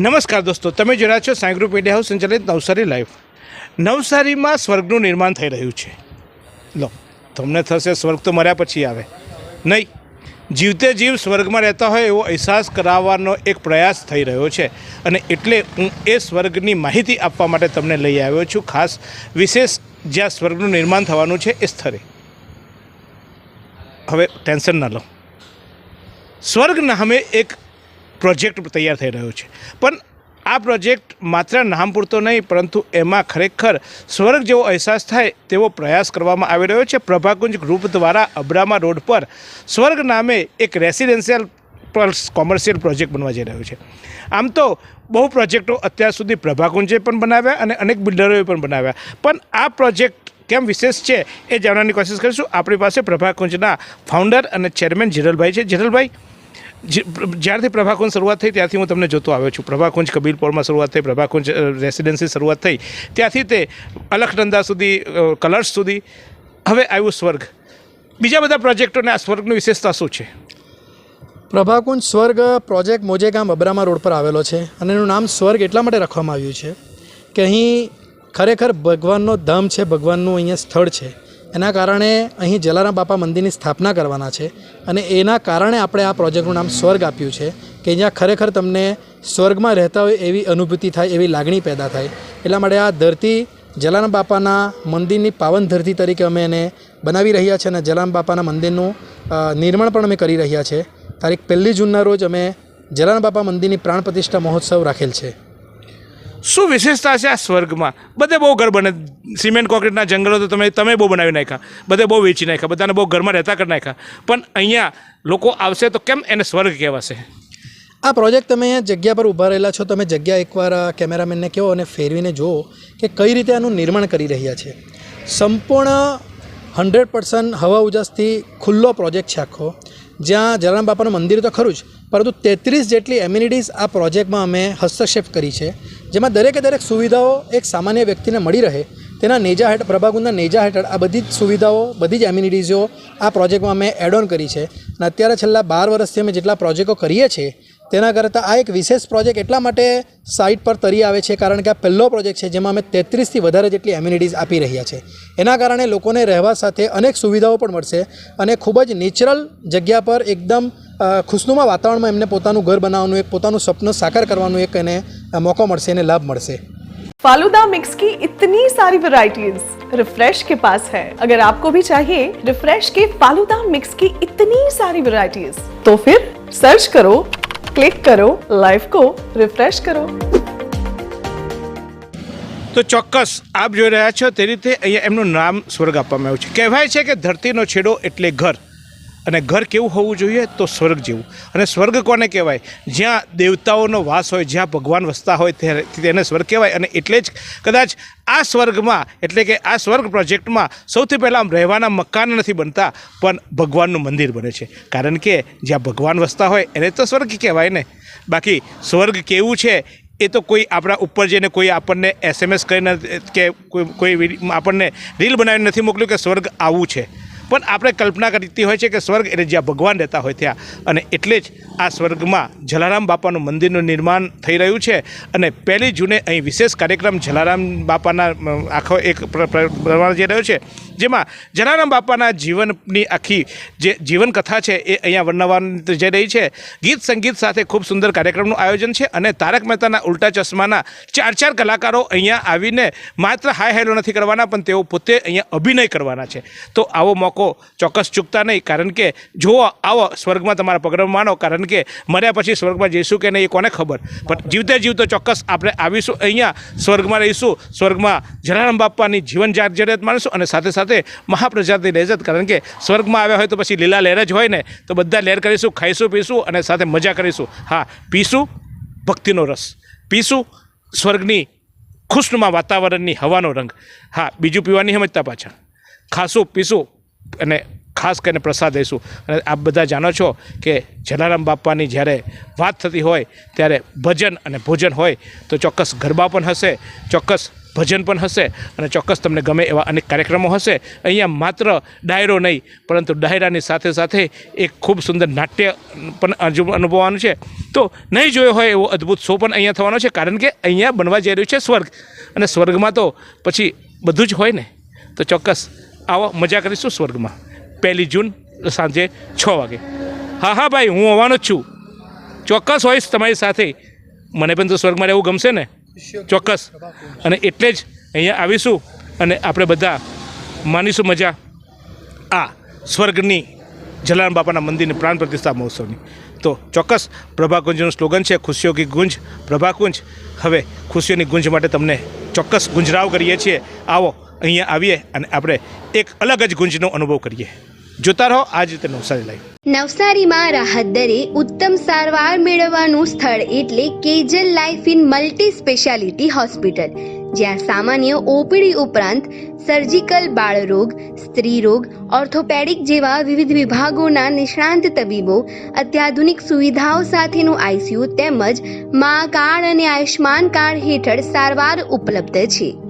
નમસ્કાર દોસ્તો, તમે જોઈ છો સાંઈ ગ્રુપ મીડિયા હાઉસ સંચાલિત નવસારી લાઈવ. નવસારીમાં સ્વર્ગનું નિર્માણ થઈ રહ્યું છે. લો, તમને થશે સ્વર્ગ તો મર્યા પછી આવે. નહીં, જીવતે જીવ સ્વર્ગમાં રહેતા હોય એવો અહેસાસ કરાવવાનો એક પ્રયાસ થઈ રહ્યો છે. અને એટલે હું એ સ્વર્ગની માહિતી આપવા માટે તમને લઈ આવ્યો છું. ખાસ વિશેષ જ્યાં સ્વર્ગનું નિર્માણ થવાનું છે એ સ્થળે. હવે ટેન્શન ન લો. સ્વર્ગ નામે એક પ્રોજેક્ટ તૈયાર થઈ રહ્યો છે. પણ આ પ્રોજેક્ટ માત્ર નામ પૂરતો નહીં, પરંતુ એમાં ખરેખર સ્વર્ગ જેવો અહેસાસ થાય તેવો પ્રયાસ કરવામાં આવી રહ્યો છે. પ્રભાકુંજ ગ્રુપ દ્વારા અબ્રામા રોડ પર સ્વર્ગ નામે એક રેસિડેન્શિયલ પ્લસ કોમર્શિયલ પ્રોજેક્ટ બનવા જઈ રહ્યો છે. આમ તો બહુ પ્રોજેક્ટો અત્યાર સુધી પ્રભાકુંજે પણ બનાવ્યા અને અનેક બિલ્ડરોએ પણ બનાવ્યા. પણ આ પ્રોજેક્ટ કેમ વિશેષ છે એ જાણવાની કોશિશ કરીશું. આપણી પાસે પ્રભાકુંજના ફાઉન્ડર અને ચેરમેન જીરલભાઈ છે. જીરલભાઈ જ્યારથી પ્રભાકુંજ શરૂઆત થઈ, ત્યારથી હું તમને જોતો આવ્યો છું. પ્રભાકુંજ કબીરપોરમાં શરૂઆત થઈ, પ્રભાકુંજ રેસિડેન્સી શરૂઆત થઈ. ત્યાંથી તે અલખનંદા સુધી કલર્સ સુધી. હવે આવ્યું સ્વર્ગ. બીજા બધા પ્રોજેક્ટોને આ સ્વર્ગની વિશેષતા શું છે? પ્રભાકુંજ સ્વર્ગ પ્રોજેક્ટ મોજેગામ અબ્રામા રોડ પર આવેલો છે અને એનું નામ સ્વર્ગ એટલા માટે રાખવામાં આવ્યું છે કે અહીં ખરેખર ભગવાનનો ધામ છે, ભગવાનનું અહીંયા સ્થળ છે. એના કારણે અહીં જલારામ બાપા મંદિરની સ્થાપના કરવાના છે અને એના કારણે આપણે આ પ્રોજેક્ટનું નામ સ્વર્ગ આપ્યું છે કે જ્યાં ખરેખર તમને સ્વર્ગમાં રહેતા હોય એવી અનુભૂતિ થાય, એવી લાગણી પેદા થાય. એટલા માટે આ ધરતી જલારામ બાપાના મંદિરની પાવન ધરતી તરીકે અમે એને બનાવી રહ્યા છે અને જલારામ બાપાના મંદિરનું નિર્માણ પણ અમે કરી રહ્યા છે. તારીખ પહેલી જૂનના રોજ અમે જલારામ બાપા મંદિરની પ્રાણ પ્રતિષ્ઠા મહોત્સવ રાખેલ છે. શું વિશેષતા છે આ સ્વર્ગમાં? બધે બહુ ઘર બને. સિમેન્ટ કોન્ક્રીટના જંગલો તો તમે તમે બહુ બનાવી નાખ્યા. બધે બહુ વેચી નાખ્યા. બધાને બહુ ઘરમાં રહેતા કરી નાખ્યા. પણ અહીંયા લોકો આવશે તો કેમ એને સ્વર્ગ કહેવાશે? આ પ્રોજેક્ટ તમે જગ્યા પર ઊભા રહેલા છો. તમે જગ્યા એકવાર કેમેરામેનને કહો અને ફેરવીને જુઓ કે કઈ રીતે આનું નિર્માણ કરી રહ્યા છે. સંપૂર્ણ હંડ્રેડ પર્સન્ટ હવા ઉજાસથી ખુલ્લો પ્રોજેક્ટ છે આખો. જ્યાં જલારામ બાપાનું મંદિર તો ખરું જ, પરંતુ તેત્રીસ જેટલી એમ્યુનિટીઝ આ પ્રોજેક્ટમાં અમે હસ્તક્ષેપ કરી છે, જેમાં દરેકે દરેક સુવિધાઓ એક સામાન્ય વ્યક્તિને મળી રહે. તેના નેજા હેઠળ પ્રભાગુંદના નેજા હેઠળ આ બધી જ સુવિધાઓ, બધી જ એમ્યુનિટીઝો આ પ્રોજેક્ટમાં અમે એડ ઓન કરી છે. અને અત્યારે છેલ્લા બાર વર્ષથી અમે જેટલા પ્રોજેક્ટો કરીએ છીએ તેના કરતાં આ એક વિશેષ પ્રોજેક્ટ એટલા માટે સાઇટ પર તરી આવે છે કારણ કે આ પહેલો પ્રોજેક્ટ છે જેમાં અમે તેત્રીસથી વધારે જેટલી એમ્યુનિટીઝ આપી રહ્યા છે એના કારણે લોકોને રહેવા સાથે અનેક સુવિધાઓ પણ મળશે અને ખૂબ જ નેચરલ જગ્યા પર એકદમ અ, ખુશનુમા વાતાવરણમાં એમને પોતાનું ઘર બનાવવાનું એક પોતાનું સપનું સાકાર કરવાનું એક એને અ, મોકો મળશે એને લાભ મળશે फालूदा मिक्स की इतनी सारी वैरायटीज रिफ्रेश के पास है अगर आपको भी चाहिए रिफ्रेश के फालूदा मिक्स की इतनी सारी वैरायटीज तो फिर सर्च करो क्लिक करो लाइफ को रिफ्रेश करो તો ચોક્કસ આપ જોઈ રહ્યા છો તે રીતે અહીંયા એમનું નામ સ્વર્ગ આપવામાં આવ્યું છે કહેવાય છે કે ધરતીનો છેડો એટલે ઘર અને ઘર કેવું હોવું જોઈએ તો સ્વર્ગ જેવું. અને સ્વર્ગ કોને કહેવાય? જ્યાં દેવતાઓનો વાસ હોય, જ્યાં ભગવાન વસતા હોય તેને સ્વર્ગ કહેવાય. અને એટલે જ કદાચ આ સ્વર્ગમાં, એટલે કે આ સ્વર્ગ પ્રોજેક્ટમાં સૌથી પહેલાં આમ રહેવાના મકાન નથી બનતા, પણ ભગવાનનું મંદિર બને છે. કારણ કે જ્યાં ભગવાન વસતા હોય, એને તો સ્વર્ગ કહેવાય ને. બાકી સ્વર્ગ કેવું છે એ તો કોઈ આપણા ઉપર જઈને કોઈ આપણને એસએમએસ કરીને કે કોઈ આપણને રીલ બનાવીને નથી મોકલ્યું કે સ્વર્ગ આવું છે. પણ આપણે કલ્પના કરતી હોય છે કે સ્વર્ગ એટલે જ્યાં ભગવાન રહેતા હોય ત્યાં. અને એટલે જ આ સ્વર્ગમાં જલારામ બાપાનું મંદિરનું નિર્માણ થઈ રહ્યું છે. અને પહેલી જૂને અહીં વિશેષ કાર્યક્રમ જલારામ બાપાના આખો એક પ્ર- પ્ર- પ્રમાણ જઈ રહ્યો છે. જેમાં જલારામ બાપાના જીવનની આખી જે જીવન કથા છે એ અહીંયા વર્ણવવાની જઈ રહી છે. ગીત સંગીત સાથે ખૂબ સુંદર કાર્યક્રમનું આયોજન છે અને તારક મહેતાના ઉલ્ટા ચશ્માના ચાર ચાર કલાકારો અહીંયા આવીને માત્ર હાય હેલો નથી કરવાના પણ તેઓ પોતે અહીંયા અભિનય કરવાના છે. તો આવો મોકો ચોક્કસ ચૂકતા નહીં. કારણ કે જુઓ, આવો સ્વર્ગમાં તમારા પગરમ માનો. કારણ કે મર્યા પછી સ્વર્ગમાં જઈશું કે નહીં એ કોને ખબર? પણ જીવતે જીવતો ચોક્કસ આપણે આવીશું અહીંયા, સ્વર્ગમાં રહીશું. સ્વર્ગમાં જલારામ બાપાની જીવન જાર્જરિયાત માણીશું અને સાથે સાથે મહાપ્રજાતિની લહેજત કારણ કે સ્વર્ગમાં આવ્યા હોય તો પછી લીલા લહેર જ હોય ને. તો બધા લહેર કરીશું, ખાઈશું, પીશું અને સાથે મજા કરીશું. હા, પીશું ભક્તિનો રસ. પીશું સ્વર્ગની ખુશનુમા વાતાવરણની હવાનો રંગ. હા, બીજું પીવાની સમજતા પાછા. ખાશું, પીશું. અને ખાસ કરીને પ્રસાદ દઈશું અને આપ બધા જાણો છો કે જલારામ બાપાની જ્યારે વાત થતી હોય, ત્યારે ભજન અને ભોજન હોય, તો ચોક્કસ ગરબા પણ હશે, ચોક્કસ ભજન પણ હશે, અને ચોક્કસ તમને ગમે એવા અનેક કાર્યક્રમો હશે. અહીંયા માત્ર ડાયરો નહીં, પરંતુ ડાયરાની સાથે સાથે એક ખૂબ સુંદર નાટ્ય પણ અનુભવવાનું છે. તો નહીં જોયો હોય એવો અદ્ભુત શો પણ અહીંયા થવાનો છે, કારણ કે અહીંયા બનવા જઈ રહ્યું છે સ્વર્ગ. અને સ્વર્ગમાં તો પછી બધું જ હોય ને? તો ચોક્કસ આવો, મજા કરીશું સ્વર્ગમાં. પહેલી જૂન સાંજે છ વાગે. હા હા, ભાઈ, હું આવવાનો જ છું. ચોક્કસ હોઈશ તમારી સાથે. મને પણ તો સ્વર્ગમાં રહેવું ગમશે ને? ચોક્કસ. અને એટલે જ અહીંયા આવીશું અને આપણે બધા માનીશું મજા. આ સ્વર્ગની જલારામ બાપાના મંદિરની પ્રાણ પ્રતિષ્ઠા મહોત્સવની. તો ચોક્કસ પ્રભાકુંજનું સ્લોગન છે, ખુશીઓ કી ગુંજ. પ્રભાકુંજ, હવે ખુશીઓની ગુંજ માટે તમને ચોક્કસ ગુંજરાવ કરીએ છીએ. આવો અહીંયા આવીએ અને આપણે એક અલગ જ ગુંજનો અનુભવ કરીએ. જોતા રહો આ રીતે નવસારી લાઈવ નવસારીમાં રાહત દરે ઉત્તમ સારવાર મેળવવાનું સ્થળ એટલે Kejal life in multi speciality hospital જ્યાં સામાન્ય ઓપીડી ઉપરાંત સર્જિકલ બાળરોગ, સ્ત્રીરોગ ઓર્થોપેડિક જેવા વિવિધ વિભાગોના નિષ્ણાંત તબીબો, અત્યાધુનિક સુવિધાઓ સાથેનું આઈસીયુ તેમજ મા કાર્ડ અને આયુષ્માન કાર્ડ હેઠળ સારવાર ઉપલબ્ધ છે.